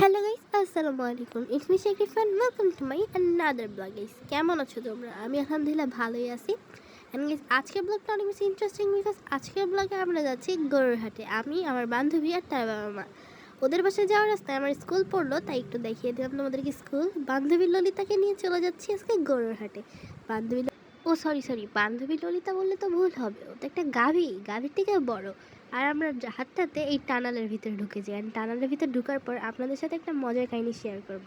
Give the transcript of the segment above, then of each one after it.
Hello guys আসসালামু আলাইকুম। It's me Sheikh Fan welcome to my another blog guys কেমন আছো তোমরা? আমি আলহামদুলিল্লাহ ভালোই আছি। এন্ড গাইস আজকের ব্লগটা অনেক বেশি ইন্টারেস্টিং বিকজ আজকের ব্লগে আমরা যাচ্ছি গরুরহাটে। আমি, আমার বান্ধবী আর তার বাবা মা। ওদের বাসায় যাওয়ার রাস্তায় আমার স্কুল পড়ল, তাই একটু দেখিয়ে দিলাম তোমাদেরকে স্কুল বান্ধবী ললিতাকে নিয়ে চলে যাচ্ছি আজকে গরুরহাটে। বান্ধবী ও সরি সরি বান্ধবী ললিতা বললে তো ভুল হবে। ও তো একটা গাভী। গাভীর থেকে বড়। আর আমরা হাঁটতে এই টানালের ভিতরে ঢুকে যাই। আর টানালের ভিতরে ঢুকার পর আপনাদের সাথে একটা মজার কাহিনী শেয়ার করব।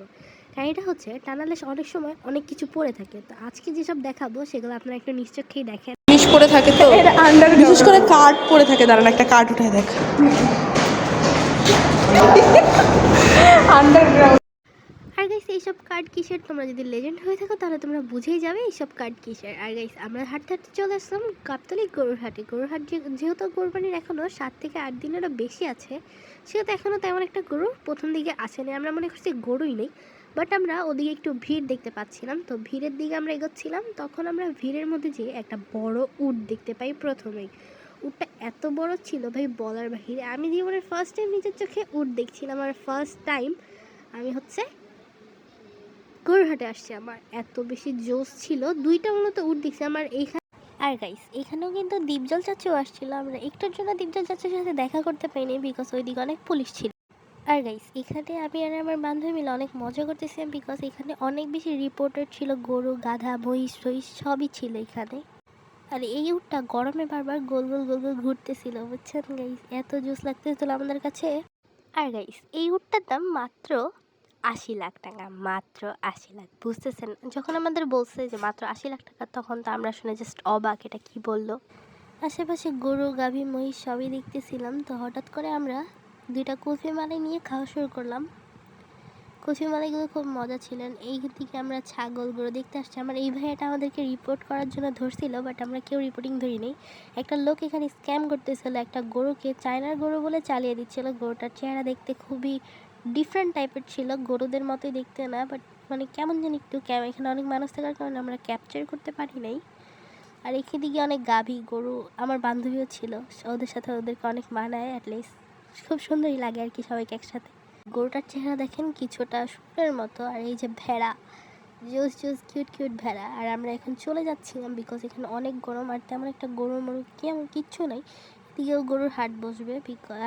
কাহিনীটা হচ্ছে টানালে অনেক সময় অনেক কিছু পড়ে থাকে। তো আজকে যেসব দেখাবো সেগুলো আপনারা একটু নিশ্চয়ই দেখেন। জিনিস পরে থাকে তো? বিশেষ করে কার্ড পরে থাকে। দাঁড়ান একটা কার্ড উঠে দেখ। আন্ডারগ্রাউন্ড এইসব কার্ড কিসের? তোমরা যদি লেজেন্ড হয়ে থাকো, তাহলে তোমরা বুঝেই যাবে এইসব কার্ড কিসের। আর গাইস আমরা হাঁটতে হাঁটতে চলে আসলাম গাবতলি গরুর হাটে। গরুর হাট যে- যেহেতু কোরবানির এখনও সাত থেকে আট দিনেরও বেশি আছে, সেহেতু এখনও তেমন একটা গরু প্রথম দিকে আসেনি। আমরা মনে করছি গরুই নেই বাট আমরা ওদিকে একটু ভিড় দেখতে পাচ্ছিলাম। তো ভিড়ের দিকে আমরা এগোচ্ছিলাম, তখন আমরা ভিড়ের মধ্যে যে একটা বড় উট দেখতে পাই প্রথমেই। উটটা এত বড় ছিল ভাই, বলার বাহিরে। আমি জীবনের ফার্স্ট টাইম নিজের চোখে উট দেখছিলাম, আর ফার্স্ট টাইম আমি হচ্ছে গরুহাটে আসছে। আমার এত বেশি জোশ ছিল। দুইটা মূলত উঠ দেখছি। আমার এইখানে আর গাইস এখানেও কিন্তু দীপজল চাচুও আসছিল। আমরা একটুর জন্য দীপজল চাচুর সাথে দেখা করতে পাইনি বিকজ ওইদিকে অনেক পুলিশ ছিল। আর গাইস এখানে আমি আর আমার বান্ধবী মিলে অনেক মজা করতেছিলাম বিকজ এখানে অনেক বেশি রিপোর্টার ছিল। গরু, গাধা, মহিষ, টহিষ সবই ছিল এখানে। আর এই উটটা গরমে বারবার গোল গোল গোল গোল ঘুরতেছিল, বুঝছেন গাইস এত জুস লাগতেছিল আমাদের কাছে। আর গাইস এই উটটার দাম মাত্র আশি লাখ টাকা, মাত্র আশি লাখ। বুঝতেছেন? যখন আমাদের বলছে যে মাত্র আশি লাখ টাকা, তখন তো আমরা শুনে জাস্ট অবাক, এটা কি বলল? আশেপাশে গরু, গাভী, মহিষ সবই দেখতেছিলাম, তো হঠাৎ করে আমরা দুইটা কুলফি মালাই নিয়ে খাওয়া শুরু করলাম। কুলফি মালাইগুলো খুব মজা ছিলেন এই দিকে আমরা ছাগল, গরু দেখতে আসছি। আমার এই ভাইয়াটা আমাদেরকে রিপোর্ট করার জন্য ধরছিল বাট আমরা কেউ রিপোর্টিং ধরি নেই। একটা লোক এখানে স্ক্যাম করতেছিল, একটা গরুকে, চায়নার গরু বলে চালিয়ে দিচ্ছিল। গরুটার চেহারা দেখতে খুবই ডিফারেন্ট টাইপের ছিল, গরুদের মতোই দেখতে না বাট মানে কেমন জানি একটু ক্যাম এখানে অনেক মানুষ থাকার কারণে আমরা ক্যাপচার করতে পারি নাই। আর এদিকে অনেক গাভী, গরু, আমার বান্ধবীও ছিল, ওদের সাথে ওদেরকে অনেক মানায় অ্যাটলিস্ট খুব সুন্দরই লাগে আর কি সবাইকে একসাথে। গরুটার চেহারা দেখেন কিছুটা শুটের মতো, আর এই যে ভেড়া, জোস জোস কিউট কিউট ভেড়া, আর আমরা এখন চলে যাচ্ছিলাম বিকজ এখানে অনেক গরম আর তেমন একটা গরু মরু কেমন কিচ্ছু নাই। এদিকেও গরুর হাট বসবে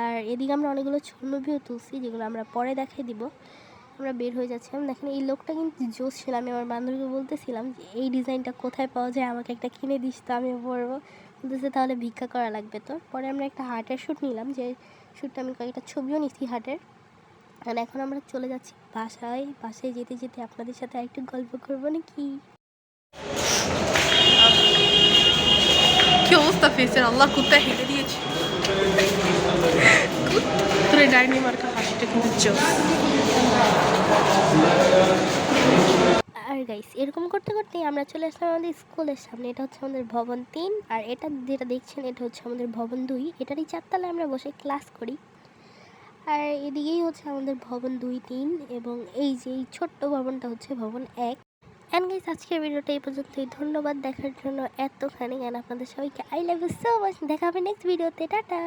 আর এদিকে আমরা অনেকগুলো ছবিও তুলছি, যেগুলো আমরা পরে দেখাই দিব। আমরা বের হয়ে যাচ্ছিলাম দেখেন, এই লোকটা কিন্তু জোস ছিল আমি আমার বান্ধবীকে বলতেছিলাম যে, এই ডিজাইনটা কোথায় পাওয়া যায়? আমাকে একটা কিনে দিস তো আমি পরবো। বলতেছে, তাহলে ভিক্ষা করা লাগবে তো। পরে আমরা একটা হার্টের শ্যুট নিলাম, যে শ্যুটটা আমি কয়েকটা ছবিও নিচ্ছি হাটের। আর এখন আমরা চলে যাচ্ছি বাসায়। বাসায় যেতে যেতে আপনাদের সাথে আরেকটু গল্প করব নাকি? কি অবস্থা ফেসের? আল্লাহ কুত্তা হেলে তোর ডাইনি মার্কা হাসিটা কিন্তু আর গাইস এরকম করতে করতেই আমরা চলে আসলাম আমাদের স্কুলের সামনে। এটা হচ্ছে আমাদের ভবন তিন, আর এটা যেটা দেখছেন, এটা হচ্ছে আমাদের ভবন দুই। এটারই চারতলায় আমরা বসে ক্লাস করি। আর এদিকেই হচ্ছে আমাদের ভবন দুই, তিন, এবং এই যে এই ছোট্ট ভবনটা হচ্ছে ভবন এক। অ্যান্ড গাইস আজকের ভিডিওটা এই পর্যন্তই। ধন্যবাদ দেখার জন্য এতখানি। জ্ঞান আপনাদের সবাইকে I love you so much দেখা হবে নেক্সট ভিডিওতে টাটা।